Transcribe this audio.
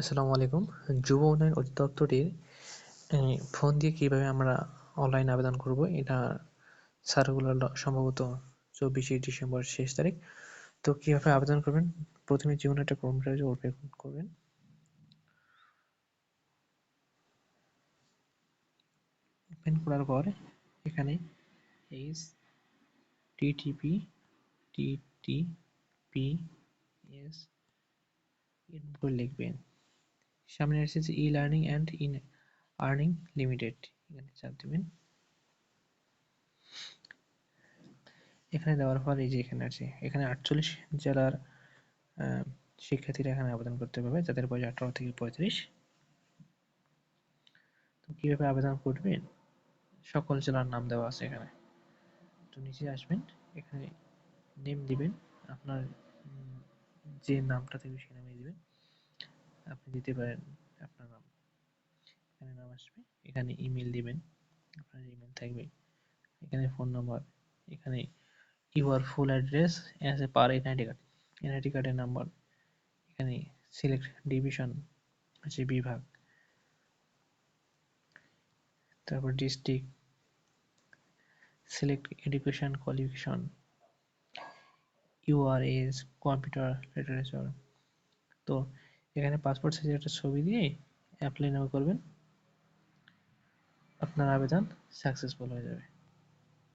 আসসালামু আলাইকুম। যুব উন্নয়ন অধিদপ্তরের ফোন দিয়ে কীভাবে আমরা অনলাইন আবেদন করব, এটা সার্কুলার সম্ভবত চব্বিশে ডিসেম্বর শেষ তারিখ। তো কীভাবে আবেদন করবেন? প্রথমে কোনো একটা ক্রোম ব্রাউজার ওপেন করবেন। ওপেন করার পর এখানে এইচ টিটিপি টিটিপি এস এরকম লিখবেন। সামনে এসেছে e learning and in earning limited এখানে চাপ দিবেন। এখানে দেওয়ার পর এই যে এখানে আছে, এখানে আটচল্লিশ জেলার শিক্ষার্থীরা এখানে আবেদন করতে পারবে, যাদের বয়স আঠারো থেকে পঁয়ত্রিশ। তো কীভাবে আবেদন করবেন? সকল জেলার নাম দেওয়া আছে এখানে। তো নিচে আসবেন, এখানে নেম দিবেন, আপনার যে নামটা থেকে সেই নামে দিবেন। আপনি দিতে পারেন আপনার নাম। এখানে নাম আসবে। এখানে ইমেল দিবেন। আপনার ইমেল থাকবে। এখানে ফোন নাম্বার এখানে your full address as a per NID card NID কার্ডের নাম্বার এখানে সিলেক্ট ডিভিশন আছে বিভাগ। তারপর district select education qualification URS computer literature তো এখানে পাসপোর্ট সাইজের একটা ছবি দিয়ে অ্যাপ্লাই নাও করবেন। আপনার আবেদন সাকসেসফুল হয়ে যাবে।